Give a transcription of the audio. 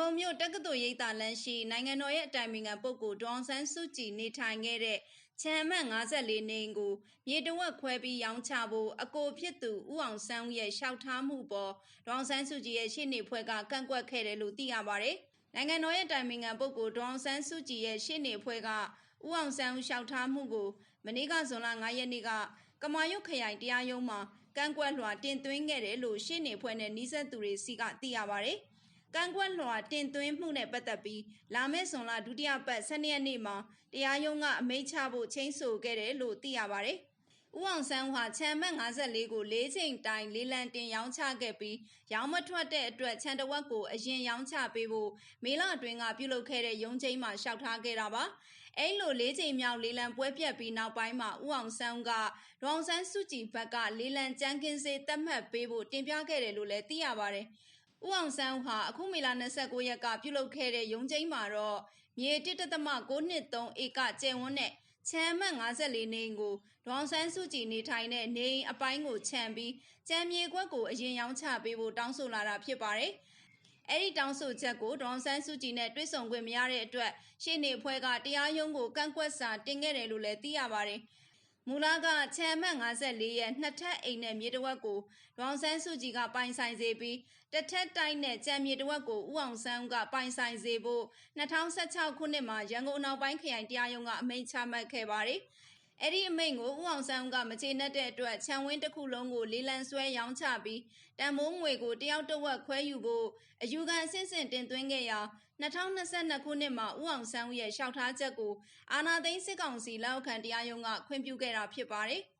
ကုန်မြို့တက္ကသိုလ်ရိပ်သာလမ်းရှိနိုင်ငံတော်ရဲ့အတိုင်ပင်ခံပုဂ္ဂိုလ်ဒေါအောင်ဆန်းစုကြည်နေထိုင်ခဲ့တဲ့ခြံအမှတ်54နေအိမ်ကိုမြေတဝက်ခွဲပြီးရောင်းချဖို့အကိုဖြစ်သူဦးအောင်ဆန်းဦးရဲ့လျှောက်ထားမှုပေါ်ဒေါအောင်ဆန်းစုကြည်ရဲ့ရှေ့နေဖွဲ့ကကန့်ကွက်ခဲ့တယ်လို့သိရပါတယ်။နိုင်ငံတော်ရဲ့အတိုင်ပင်ခံပုဂ္ဂိုလ်ဒေါအောင်ဆန်းစုကြည်ရဲ့ရှေ့နေဖွဲ့ကဦးအောင်ဆန်းဦးလျှောက်ထားမှုကိုမနေ့ကဇွန်လ9ရက်နေ့ကကမာရွတ်ခရိုင်တရားရုံးမှာကန့်ကွက်လွှာတင်သွင်းခဲ့တယ်လို့ရှေ့နေဖွဲ့နဲ့နှိစက်သူတွေစီကသိရပါတယ်။ ကန့်ကွက်လွှာတင်သွင်းမှုနဲ့ပတ်သက်ပြီးလာမယ့်ဇွန်လဒုတိယပတ်12ရက်နေ့မှာတရားရုံးကအမိန့်ချဖို့ချိန်ဆခဲ့တယ်လို့သိရပါတယ်။ဦးအောင်ဆန်းဟာခြံမက်54ကို၄ချိန်တိုင်လေးလံတင်ရောင်းချခဲ့ပြီးရောင်းမထွက်တဲ့အတွက်ခြံတဝက်ကိုအရင်ရောင်းချပေးဖို့မေလအတွင်းကပြုလုပ်ခဲ့တဲ့ရုံးချိန်မှာလျှောက်ထားခဲ့တာပါ။အဲ့လို၄ချိန်မြောက်လေးလံပွဲပြက်ပြီးနောက်ပိုင်းမှာဦးအောင်ဆန်းကဒေါအောင်ဆန်းစုကြည်ဘက်ကလေးလံကြမ်းကင်းစေးသတ်မှတ်ပေးဖို့တင်ပြခဲ့တယ်လို့လည်းသိရပါတယ်။ ဦးအောင်ဆန်းဟာအခုမေလ29ရက်ကပြုလုပ်ခဲ့တဲ့ရုံးချိန်မှာတော့မြေ1.93ဧကကျယ်ဝန်းတဲ့ချမ်းမှတ်54နေအိမ်ကိုဒေါန်ဆန်းစုကြည်နေထိုင်တဲ့နေအိမ်အပိုင်းကိုခြံပြီးကြံမြေခွက်ကိုအရင်ရောင်းချပေးဖို့တောင်းဆိုလာတာဖြစ်ပါတယ်။အဲ့ဒီတောင်းဆိုချက်ကိုဒေါန်ဆန်းစုကြည်နဲ့တွေ့ဆုံခွင့်မရတဲ့အတွက်ရှေ့နေဖွဲ့ကတရားရုံးကိုကန့်ကွက်စာတင်ခဲ့တယ်လို့လည်းသိရပါတယ်။ မူလကချမ်းမှတ်54ရဲ့နှစ်ထပ်အိမ်နဲ့မြေတဝက်ကိုဒေါန်ဆန်းစုကြည်ကပိုင်ဆိုင်စေပြီးတစ်ထပ်တိုက်နဲ့ကြံမြေတဝက်ကိုဦးအောင်ဆန်းကပိုင်ဆိုင်စေဖို့2016ခုနှစ်မှာရန်ကုန်အနောက်ပိုင်းခရိုင်တရားရုံးကအမိန့်ချမှတ်ခဲ့ပါတယ်။ အဲ့ဒီအမိန့်ကိုဦးအောင်ဆန်းကမချေနှက်တဲ့အတွက်ခြံဝင်းတစ်ခုလုံးကိုလေးလံဆွဲရောင်းချပြီးတန်မိုးငွေကိုတယောက်တစ်ဝက်ခွဲယူဖို့အယူခံအဆင့်ဆင့်တင်သွင်းခဲ့ရာ2022ခုနှစ်မှာဦးအောင်ဆန်းရဲ့လျှောက်ထားချက်ကိုအာနာသိန်းစစ်ကောင်စီလက်အောက်ခံတရားရုံးကခွင့်ပြုခဲ့တာဖြစ်ပါတယ်။